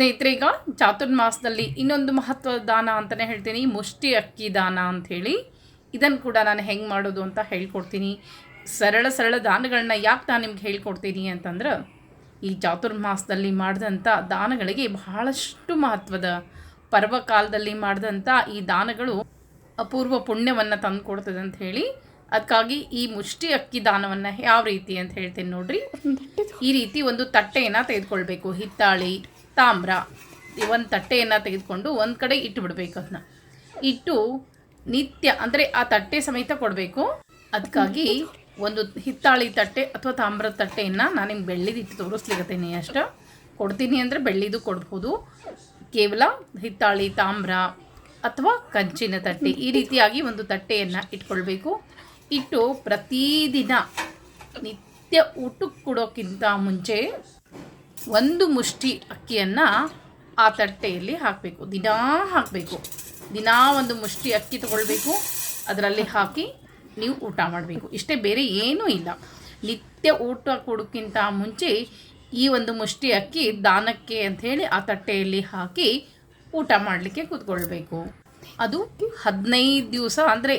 ಸ್ನೇಹಿತರೆ, ಈಗ ಚಾತುರ್ಮಾಸದಲ್ಲಿ ಇನ್ನೊಂದು ಮಹತ್ವದ ದಾನ ಅಂತಲೇ ಹೇಳ್ತೀನಿ, ಮುಷ್ಟಿ ಅಕ್ಕಿ ದಾನ ಅಂಥೇಳಿ ಇದನ್ನು ಕೂಡ ನಾನು ಹೆಂಗೆ ಮಾಡೋದು ಅಂತ ಹೇಳ್ಕೊಡ್ತೀನಿ. ಸರಳ ಸರಳ ದಾನಗಳನ್ನ ಯಾಕೆ ನಾನು ನಿಮ್ಗೆ ಹೇಳ್ಕೊಡ್ತೀನಿ ಅಂತಂದ್ರೆ, ಈ ಚಾತುರ್ಮಾಸದಲ್ಲಿ ಮಾಡಿದಂಥ ದಾನಗಳಿಗೆ ಬಹಳಷ್ಟು ಮಹತ್ವದ, ಪರ್ವಕಾಲದಲ್ಲಿ ಮಾಡಿದಂಥ ಈ ದಾನಗಳು ಅಪೂರ್ವ ಪುಣ್ಯವನ್ನು ತಂದು ಕೊಡ್ತದೆ ಅಂತ ಹೇಳಿ. ಅದಕ್ಕಾಗಿ ಈ ಮುಷ್ಟಿ ಅಕ್ಕಿ ದಾನವನ್ನು ಯಾವ ರೀತಿ ಅಂತ ಹೇಳ್ತೀನಿ ನೋಡ್ರಿ. ಈ ರೀತಿ ಒಂದು ತಟ್ಟೆಯನ್ನು ತೆಗೆದುಕೊಳ್ಬೇಕು. ಹಿತ್ತಾಳಿ ತಾಮ್ರ ಒಂದು ತಟ್ಟೆಯನ್ನು ತೆಗೆದುಕೊಂಡು ಒಂದು ಕಡೆ ಇಟ್ಟು ಬಿಡಬೇಕು ಅದನ್ನ ಇಟ್ಟು ನಿತ್ಯ, ಅಂದರೆ ಆ ತಟ್ಟೆ ಸಮೇತ ಕೊಡಬೇಕು. ಅದಕ್ಕಾಗಿ ಒಂದು ಹಿತ್ತಾಳಿ ತಟ್ಟೆ ಅಥವಾ ತಾಮ್ರದ ತಟ್ಟೆಯನ್ನು ನಾನು ನಿಮ್ಗೆ ಬೆಳ್ಳಿದಿಟ್ಟು ತೋರಿಸ್ಲಿಕ್ಕತ್ತೀನಿ ಅಷ್ಟು ಕೊಡ್ತೀನಿ ಅಂದರೆ ಬೆಳ್ಳಿದು ಕೊಡ್ಬೋದು. ಕೇವಲ ಹಿತ್ತಾಳಿ ತಾಮ್ರ ಅಥವಾ ಕಂಚಿನ ತಟ್ಟೆ ಈ ರೀತಿಯಾಗಿ ಒಂದು ತಟ್ಟೆಯನ್ನು ಇಟ್ಕೊಳ್ಬೇಕು. ಇಟ್ಟು ಪ್ರತಿದಿನ ನಿತ್ಯ ಊಟಕ್ಕೆ ಕೊಡೋಕ್ಕಿಂತ ಮುಂಚೆ ಒಂದು ಮುಷ್ಟಿ ಅಕ್ಕಿಯನ್ನು ಆ ತಟ್ಟೆಯಲ್ಲಿ ಹಾಕಬೇಕು. ದಿನಾ ಹಾಕಬೇಕು. ದಿನಾ ಒಂದು ಮುಷ್ಟಿ ಅಕ್ಕಿ ತಗೊಳ್ಬೇಕು. ಅದರಲ್ಲಿ ಹಾಕಿ ನೀವು ಊಟ ಮಾಡಬೇಕು. ಇಷ್ಟೇ ಬೇರೆ ಏನೂ ಇಲ್ಲ. ನಿತ್ಯ ಊಟ ಕೊಡೋಕ್ಕಿಂತ ಮುಂಚೆ ಈ ಒಂದು ಮುಷ್ಟಿ ಅಕ್ಕಿ ದಾನಕ್ಕೆ ಅಂಥೇಳಿ ಆ ತಟ್ಟೆಯಲ್ಲಿ ಹಾಕಿ ಊಟ ಮಾಡಲಿಕ್ಕೆ ಕೂತ್ಕೊಳ್ಬೇಕು. ಅದು ಹದಿನೈದು ದಿವಸ ಅಂದರೆ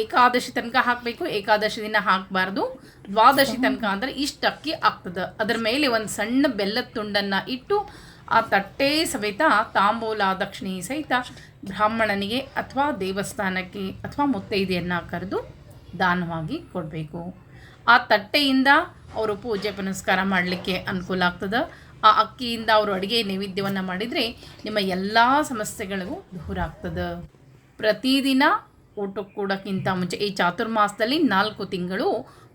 ಏಕಾದಶಿ ತನಕ ಹಾಕಬೇಕು, ಏಕಾದಶಿ ದಿನ ಹಾಕಬಾರ್ದು. ದ್ವಾದಶಿ ತನಕ ಅಂದರೆ ಇಷ್ಟು ಅಕ್ಕಿ ಆಗ್ತದೆ. ಅದರ ಮೇಲೆ ಒಂದು ಸಣ್ಣ ಬೆಲ್ಲದ ತುಂಡನ್ನು ಇಟ್ಟು ಆ ತಟ್ಟೆ ಸಮೇತ ತಾಂಬೂಲ, ದಕ್ಷಿಣೆ ಸಹಿತ ಬ್ರಾಹ್ಮಣನಿಗೆ ಅಥವಾ ದೇವಸ್ಥಾನಕ್ಕೆ ಅಥವಾ ಮುತ್ತೈದೆಯನ್ನು ಕರೆದು ದಾನವಾಗಿ ಕೊಡಬೇಕು. ಆ ತಟ್ಟೆಯಿಂದ ಅವರು ಪೂಜೆ ಪುನಸ್ಕಾರ ಮಾಡಲಿಕ್ಕೆ ಅನುಕೂಲ ಆಗ್ತದೆ. ಆ ಅಕ್ಕಿಯಿಂದ ಅವರು ಅಡುಗೆ ನೈವೇದ್ಯವನ್ನು ಮಾಡಿದರೆ ನಿಮ್ಮ ಎಲ್ಲ ಸಮಸ್ಯೆಗಳಿಗೂ ದೂರ ಆಗ್ತದೆ ಪ್ರತಿದಿನ ಊಟಕ್ಕೆ ಕೊಡೋಕ್ಕಿಂತ ಮುಂಚೆ, ಈ ಚಾತುರ್ಮಾಸದಲ್ಲಿ ನಾಲ್ಕು ತಿಂಗಳು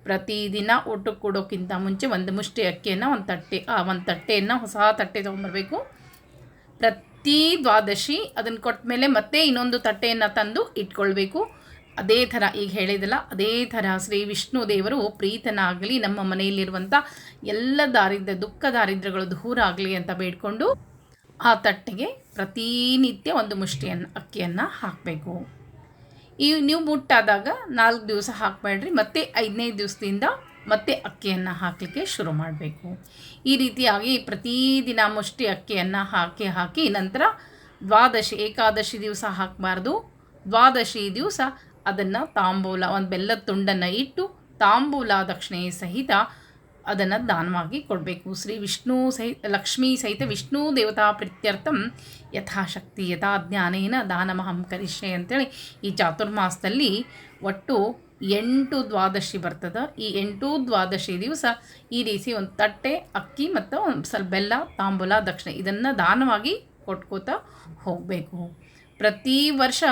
ಪ್ರತಿದಿನ ಊಟಕ್ಕೆ ಕೊಡೋಕ್ಕಿಂತ ಮುಂಚೆ ಒಂದು ಮುಷ್ಟಿ ಅಕ್ಕಿಯನ್ನು, ಒಂದು ತಟ್ಟೆ ಒಂದು ತಟ್ಟೆಯನ್ನು, ಹೊಸ ತಟ್ಟೆ ತೊಗೊಂಬರಬೇಕು ಪ್ರತಿ ದ್ವಾದಶಿ ಅದನ್ನು ಕೊಟ್ಟ ಮೇಲೆ ಮತ್ತೆ ಇನ್ನೊಂದು ತಟ್ಟೆಯನ್ನು ತಂದು ಇಟ್ಕೊಳ್ಬೇಕು. ಅದೇ ಥರ ಈಗ ಹೇಳಿದಲ್ಲ, ಅದೇ ಥರ ಶ್ರೀ ವಿಷ್ಣು ದೇವರು ಪ್ರೀತನಾಗಲಿ ನಮ್ಮ ಮನೆಯಲ್ಲಿರುವಂಥ ಎಲ್ಲ ದಾರಿದ್ರ ದುಃಖ ದಾರಿದ್ರ್ಯಗಳು ದೂರ ಆಗಲಿ ಅಂತ ಬೇಡ್ಕೊಂಡು ಆ ತಟ್ಟೆಗೆ ಪ್ರತಿನಿತ್ಯ ಒಂದು ಮುಷ್ಟಿಯನ್ನು, ಅಕ್ಕಿಯನ್ನು ಹಾಕಬೇಕು. ಈ ನೀವು ಮುಟ್ಟಾದಾಗ ನಾಲ್ಕು ದಿವಸ ಹಾಕಬೇಡ್ರಿ, ಮತ್ತೆ ಐದನೇ ದಿವಸದಿಂದ ಮತ್ತೆ ಅಕ್ಕಿಯನ್ನು ಹಾಕಲಿಕ್ಕೆ ಶುರು ಮಾಡಬೇಕು. ಈ ರೀತಿಯಾಗಿ ಪ್ರತಿದಿನ ಮುಷ್ಟಿ ಅಕ್ಕಿಯನ್ನು ಹಾಕಿ ಹಾಕಿ ನಂತರ ದ್ವಾದಶಿ, ಏಕಾದಶಿ ದಿವಸ ಹಾಕಬಾರ್ದು. ದ್ವಾದಶಿ ದಿವಸ ಅದನ್ನು ತಾಂಬೂಲ, ಒಂದು ಬೆಲ್ಲದ ತುಂಡನ್ನು ಇಟ್ಟು ತಾಂಬೂಲ ದಕ್ಷಿಣೆ ಸಹಿತ ಅದನ್ನು ದಾನವಾಗಿ ಕೊಡಬೇಕು. ಶ್ರೀ ವಿಷ್ಣು ಸಹಿತ ಲಕ್ಷ್ಮೀ ಸಹಿತ ವಿಷ್ಣು ದೇವತಾ ಪ್ರೀತ್ಯರ್ಥಂ ಯಥಾಶಕ್ತಿ ಯಥಾ ಜ್ಞಾನೇನ ದಾನಮಹಂ ಕರಿಷ್ಯೆ ಅಂತೇಳಿ ಈ ಚಾತುರ್ಮಾಸದಲ್ಲಿ ಒಟ್ಟು ಎಂಟು ದ್ವಾದಶಿ ಬರ್ತದೆ. ಈ ಎಂಟು ದ್ವಾದಶಿ ದಿವಸ ಈ ರೀತಿ ಒಂದು ತಟ್ಟೆ, ಅಕ್ಕಿ ಮತ್ತು ಒಂದು ಸ್ವಲ್ಪ ಬೆಲ್ಲ, ತಾಂಬೂಲ, ದಕ್ಷಿಣೆ ಇದನ್ನು ದಾನವಾಗಿ ಕೊಟ್ಕೋತಾ ಹೋಗಬೇಕು. ಪ್ರತಿ ವರ್ಷ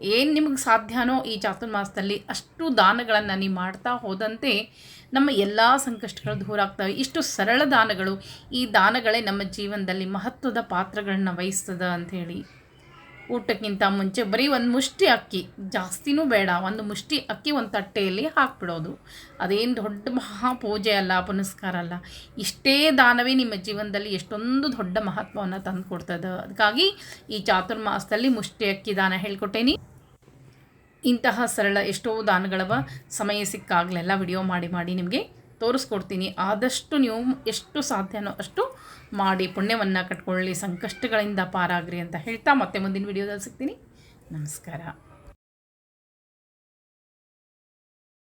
ಏನು ನಿಮಗೆ ಸಾಧ್ಯನೋ ಈ ಚಾತುರ್ಮಾಸದಲ್ಲಿ ಅಷ್ಟು ದಾನಗಳನ್ನು ನೀವು ಮಾಡ್ತಾ ಹೋದಂತೆ ನಮ್ಮ ಎಲ್ಲ ಸಂಕಷ್ಟಗಳು ದೂರ ಆಗ್ತವೆ. ಇಷ್ಟು ಸರಳ ದಾನಗಳು ಈ ದಾನಗಳೇ ನಮ್ಮ ಜೀವನದಲ್ಲಿ ಮಹತ್ವದ ಪಾತ್ರಗಳನ್ನ ವಹಿಸ್ತದ ಅಂಥೇಳಿ ಊಟಕ್ಕಿಂತ ಮುಂಚೆ ಬರೀ ಒಂದು ಮುಷ್ಟಿ ಅಕ್ಕಿ, ಜಾಸ್ತಿನೂ ಬೇಡ, ಒಂದು ಮುಷ್ಟಿ ಅಕ್ಕಿ ಒಂದು ತಟ್ಟೆಯಲ್ಲಿ ಹಾಕ್ಬಿಡೋದು. ಅದೇನು ದೊಡ್ಡ ಮಹಾಪೂಜೆ ಅಲ್ಲ, ಪುನಸ್ಕಾರ ಅಲ್ಲ. ಇಷ್ಟೇ ದಾನವೇ ನಿಮ್ಮ ಜೀವನದಲ್ಲಿ ಎಷ್ಟೊಂದು ದೊಡ್ಡ ಮಹತ್ವವನ್ನು ತಂದು ಕೊಡ್ತದೆ ಅದಕ್ಕಾಗಿ ಈ ಚಾತುರ್ಮಾಸದಲ್ಲಿ ಮುಷ್ಟಿ ಅಕ್ಕಿ ದಾನ ಹೇಳ್ಕೊಟ್ಟೇನಿ. ಇಂತಹ ಸರಳ ಎಷ್ಟೋ ದಾನಗಳವ. ಸಮಯ ಸಿಕ್ಕಾಗಲೆಲ್ಲ ವಿಡಿಯೋ ಮಾಡಿ ಮಾಡಿ ನಿಮಗೆ ತೋರಿಸ್ಕೊಡ್ತೀನಿ. ಆದಷ್ಟು ನೀವು ಎಷ್ಟು ಸಾಧ್ಯನೋ ಅಷ್ಟು ಮಾಡಿ, ಪುಣ್ಯವನ್ನು ಕಟ್ಕೊಳ್ಳಿ, ಸಂಕಷ್ಟಗಳಿಂದ ಪಾರಾಗ್ರಿ ಅಂತ ಹೇಳ್ತಾ ಮತ್ತೆ ಮುಂದಿನ ವಿಡಿಯೋದಲ್ಲಿ ಸಿಗ್ತೀನಿ. ನಮಸ್ಕಾರ.